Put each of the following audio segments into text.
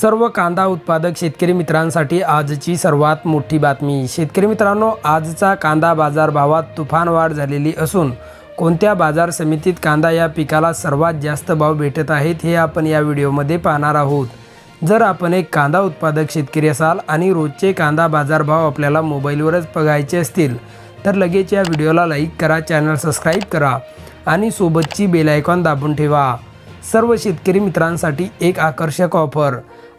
सर्व कांदा उत्पादक शेतकरी मित्रांसाठी आजची सर्वात मोठी बातमी. शेतकरी मित्रांनो आजचा कांदा बाजार भावात तुफान वाढ झालेली असून कोणत्या बाजार समितीत कांदा या पिकाला सर्वात जास्त भाव भेटत आहेत हे आपण या व्हिडिओमध्ये पाहणार आहोत. जर आपण एक कांदा उत्पादक शेतकरी असाल आणि रोजचे कांदा बाजारभाव आपल्याला मोबाईलवरच बघायचे असतील तर लगेच या व्हिडिओला लाईक करा चॅनल सबस्क्राईब करा आणि सोबतची बेल आयकॉन दाबून ठेवा. सर्व शेतकरी मित्रांसाठी एक आकर्षक ऑफर.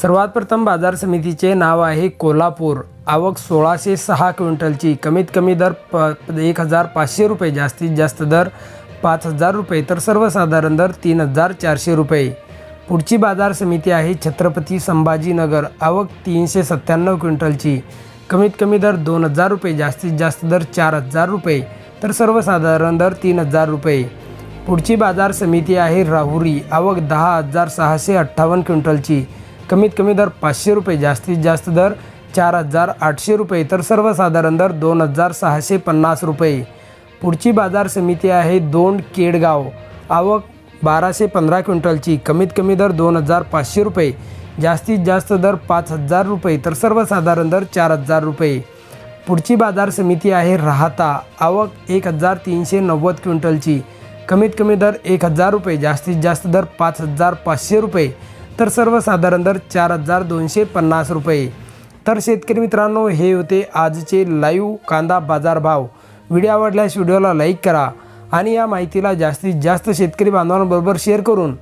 सर्वात प्रथम बाजार समितीचे नाव आहे कोल्हापूर. आवक सोळाशे सहा क्विंटलची. कमीत कमी दर प एक हजार पाचशे रुपये. जास्तीत जास्त दर पाच हजार रुपये. तर सर्वसाधारण दर तीन हजार चारशे रुपये. पुढची बाजार समिती आहे छत्रपती संभाजीनगर. आवक तीनशे सत्त्याण्णव क्विंटलची. कमीत कमी दर दोन हजार रुपये. जास्तीत जास्त दर चार हजार रुपये. तर सर्वसाधारण दर तीन हजार रुपये. पुढची बाजार समिती आहे राहुरी. आवक दहा हजार सहाशे अठ्ठावन्न क्विंटलची. कमीत कमी दर पाचशे रुपये जास्तीत जास्त दर चार हजार आठशे रुपये तर सर्वसाधारण दर दोन हजार सहाशे पन्नास रुपये. पुढची बाजार समिती आहे दोन केडगाव. आवक बाराशे पंधरा क्विंटलची कमीत कमी दर दोन हजार पाचशे रुपये जास्तीत जास्त दर पाच हजार रुपये तर सर्वसाधारण दर चार हजार रुपये. पुढची बाजार समिती आहे राहता आवक एक हजार तीनशे नव्वद क्विंटलची कमीत कमी दर एक हजार रुपये जास्तीत जास्त दर पाच हजार पाचशे रुपये. तर सर्वसाधारण दर चार हजार दोनशे पन्नास रुपये. तर शेतकरी मित्रांनो हे होते आजचे लाईव्ह कांदा बाजार भाव. व्हिडिओ आवडल्यास व्हिडिओला लाईक करा आणि या माहितीला जास्तीत जास्त शेतकरी बांधवांबरोबर शेअर करून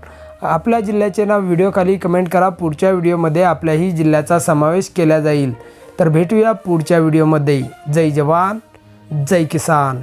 आपल्या जिल्ह्याचे नाव व्हिडिओखाली कमेंट करा. पुढच्या व्हिडिओमध्ये आपल्याही जिल्ह्याचा समावेश केला जाईल. तर भेटूया पुढच्या व्हिडिओमध्ये. जय जवान जय किसान.